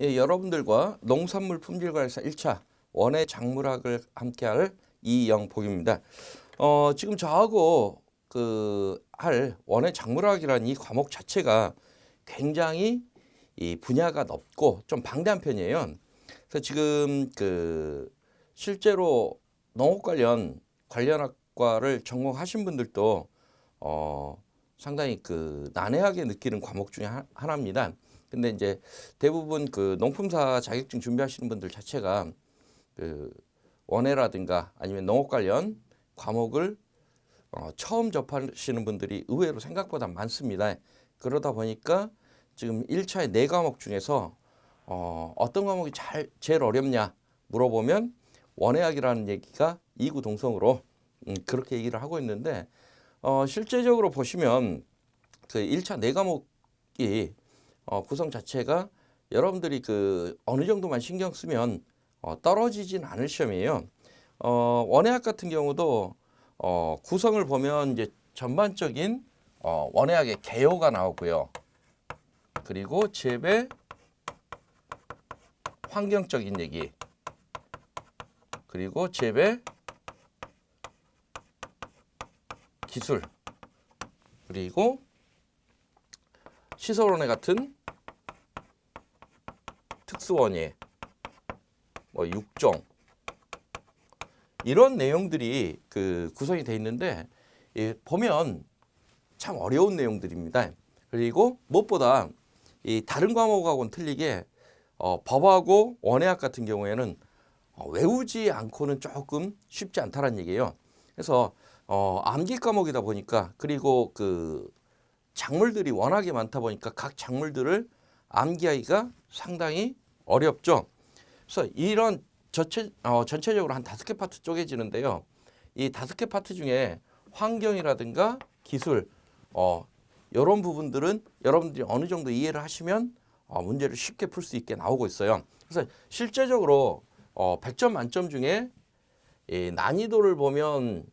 예, 여러분들과 농산물 품질 관리사 1차 원예 작물학을 함께할 이영복입니다. 어, 지금 저하고 그 할 원예 작물학이라는 이 과목 자체가 굉장히 이 분야가 넓고 좀 방대한 편이에요. 그래서 지금 그 실제로 농업 관련 관련학과를 전공하신 분들도 어 상당히 그 난해하게 느끼는 과목 중에 하- 하나입니다. 근데 이제 대부분 그 농품사 자격증 준비하시는 분들 자체가 그 원예라든가 아니면 농업 관련 과목을 어, 처음 접하시는 분들이 의외로 생각보다 많습니다. 그러다 보니까 지금 1차의 네 과목 중에서 어, 어떤 과목이 잘 제일 어렵냐 물어보면 원예학이라는 얘기가 이구동성으로 음, 그렇게 얘기를 하고 있는데 어, 실제적으로 보시면 그 1차 네 과목이 어, 구성 자체가 여러분들이 그 어느 정도만 신경 쓰면 어, 떨어지진 않을 시험이에요. 어, 원예학 같은 경우도 어, 구성을 보면 이제 전반적인 어, 원예학의 개요가 나오고요. 그리고 재배 환경적인 얘기 그리고 재배 기술 그리고 시설원예 같은 특수원예 뭐 육종 이런 내용들이 그 구성이 돼 있는데 예, 보면 참 어려운 내용들입니다. 그리고 무엇보다 이 다른 과목하고는 틀리게 어, 법하고 원예학 같은 경우에는 어, 외우지 않고는 조금 쉽지 않다는 얘기예요. 그래서 어, 암기 과목이다 보니까 그리고 그 작물들이 워낙에 많다 보니까 각 작물들을 암기하기가 상당히 어렵죠. 그래서 이런 전체, 어, 전체적으로 한 다섯 개 파트 쪼개지는데요. 이 다섯 개 파트 중에 환경이라든가 기술, 어, 이런 부분들은 여러분들이 어느 정도 이해를 하시면 어, 문제를 쉽게 풀 수 있게 나오고 있어요. 그래서 실제적으로 어, 100점 만점 중에 이 난이도를 보면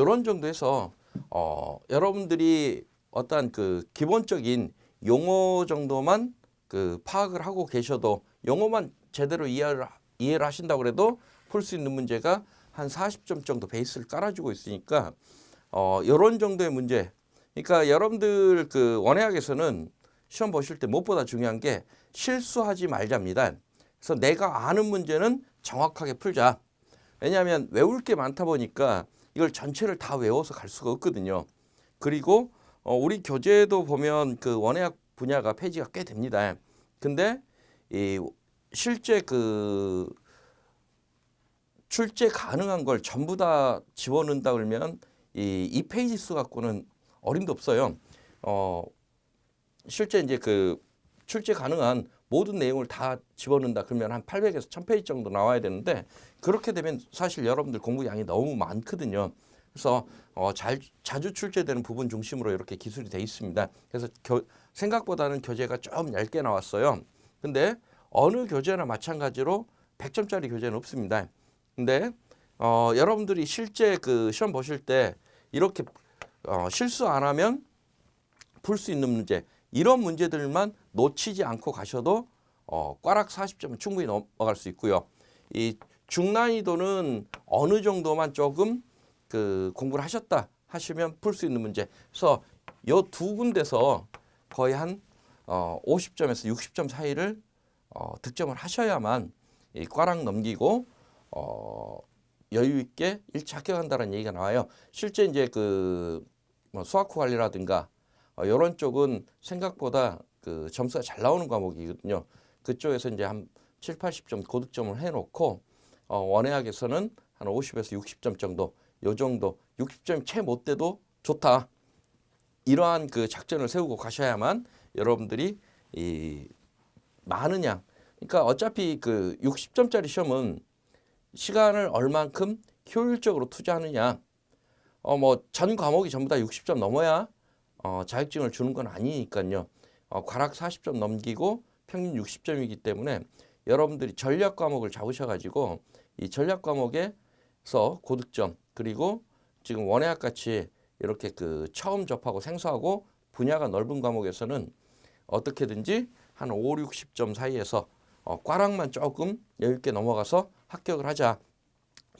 요런 정도에서 어, 여러분들이 어떠한 그 기본적인 용어 정도만 그 파악을 하고 계셔도 용어만 제대로 이해를 이해를 하신다고 그래도 풀 수 있는 문제가 한 40점 정도 베이스를 깔아주고 있으니까 어, 요런 정도의 문제. 그러니까 여러분들 그 원예학에서는 시험 보실 때 무엇보다 중요한 게 실수하지 말자입니다. 그래서 내가 아는 문제는 정확하게 풀자. 왜냐하면 외울 게 많다 보니까 이걸 전체를 다 외워서 갈 수가 없거든요. 그리고 어, 우리 교재도 보면 그 원예학 분야가 페이지가 꽤 됩니다. 근데 이 실제 그 출제 가능한 걸 전부 다 집어넣는다 그러면 이, 이 페이지 수 갖고는 어림도 없어요. 어, 실제 이제 그 출제 가능한 모든 내용을 다 집어넣는다 그러면 한 800에서 1000페이지 정도 나와야 되는데 그렇게 되면 사실 여러분들 공부 양이 너무 많거든요. 그래서 어, 잘, 자주 출제되는 부분 중심으로 이렇게 기술이 돼 있습니다. 그래서 교, 생각보다는 교재가 좀 얇게 나왔어요. 근데 어느 교재나 마찬가지로 100점짜리 교재는 없습니다. 근데 어, 여러분들이 실제 그 시험 보실 때 이렇게 어, 실수 안 하면 풀 수 있는 문제 이런 문제들만 놓치지 않고 가셔도 어, 꽈락 40점은 충분히 넘어갈 수 있고요. 이 중난이도는 어느 정도만 조금 그 공부를 하셨다 하시면 풀 수 있는 문제. 그래서 요 두 군데서 거의 한 어, 50점에서 60점 사이를 어, 득점을 하셔야만 이 꽈락 넘기고 어, 여유 있게 일차 합격한다는 얘기가 나와요. 실제 이제 그 뭐 수학후 관리라든가 어, 이런 쪽은 생각보다 그 점수가 잘 나오는 과목이거든요. 그쪽에서 이제 한 7, 80점 고득점을 해놓고 어, 원예학에서는 한 50에서 60점 정도, 요 정도 60점이 채못 돼도 좋다. 이러한 그 작전을 세우고 가셔야만 여러분들이 이 양, 그러니까 어차피 그 60점짜리 시험은 시간을 얼만큼 효율적으로 투자하느냐. 어 뭐 전 과목이 전부 다 60점 넘어야 어 자격증을 주는 건 아니니까요. 어 과락 40점 넘기고 평균 60점이기 때문에 여러분들이 전략 과목을 잡으셔 가지고 이 전략 과목에 고득점 그리고 지금 원예학 같이 이렇게 그 처음 접하고 생소하고 분야가 넓은 과목에서는 어떻게든지 한 5, 60점 사이에서 어, 과락만 조금 여유 있게 넘어가서 합격을 하자.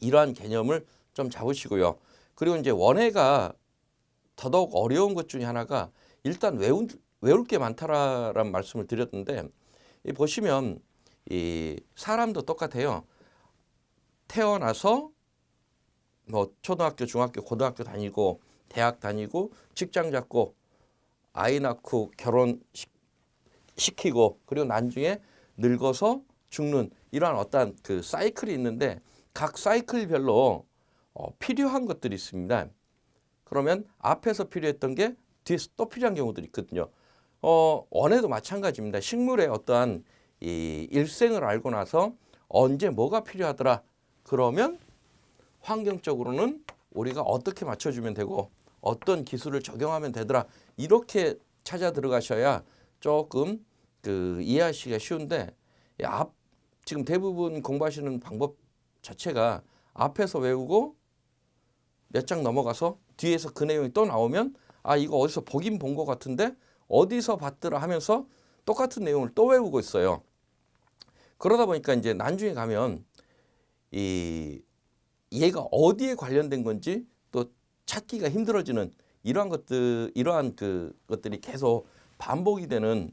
이러한 개념을 좀 잡으시고요. 그리고 이제 원예가 더더욱 어려운 것 중에 하나가 일단 외운, 외울 게 많다라는 말씀을 드렸는데 이 보시면 이 사람도 똑같아요. 태어나서 뭐 초등학교, 중학교, 고등학교 다니고 대학 다니고 직장 잡고 아이 낳고 결혼 시- 시키고 그리고 나중에 늙어서 죽는 이러한 어떤 그 사이클이 있는데 각 사이클별로 어, 필요한 것들이 있습니다. 그러면 앞에서 필요했던 게 뒤에서 또 필요한 경우들이 있거든요. 어, 원에도 마찬가지입니다. 식물의 어떠한 이 일생을 알고 나서 언제 뭐가 필요하더라. 그러면 환경적으로는 우리가 어떻게 맞춰주면 되고 어떤 기술을 적용하면 되더라. 이렇게 찾아 들어가셔야 조금 그 이해하시기가 쉬운데 이앞 지금 대부분 공부하시는 방법 자체가 앞에서 외우고 몇 장 넘어가서 뒤에서 그 내용이 또 나오면 아 이거 어디서 보긴 본 것 같은데 어디서 봤더라 하면서 똑같은 내용을 또 외우고 있어요. 그러다 보니까 이제 나중에 가면 이 얘가 어디에 관련된 건지 또 찾기가 힘들어지는 이러한 것들 이러한 그 것들이 계속 반복이 되는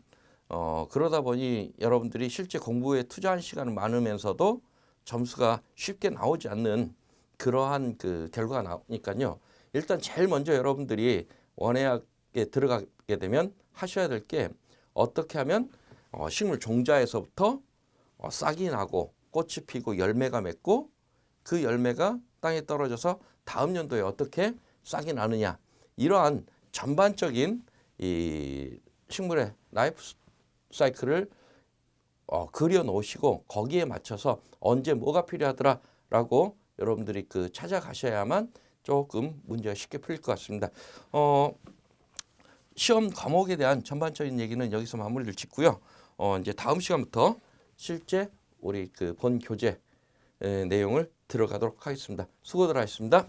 어 그러다 보니 여러분들이 실제 공부에 투자한 시간은 많으면서도 점수가 쉽게 나오지 않는 그러한 그 결과가 나오니까요. 일단 제일 먼저 여러분들이 원예학에 들어가게 되면 하셔야 될 게 어떻게 하면 어, 식물 종자에서부터 어, 싹이 나고 꽃이 피고 열매가 맺고 그 열매가 땅에 떨어져서 다음 연도에 어떻게 싹이 나느냐. 이러한 전반적인 이 식물의 라이프 사이클을 어, 그려 놓으시고 거기에 맞춰서 언제 뭐가 필요하더라라고 여러분들이 그 찾아가셔야만 조금 문제가 쉽게 풀릴 것 같습니다. 어, 시험 과목에 대한 전반적인 얘기는 여기서 마무리를 짓고요. 어, 이제 다음 시간부터 실제 우리 그 본 교재 에, 내용을 들어가도록 하겠습니다. 수고들 하셨습니다.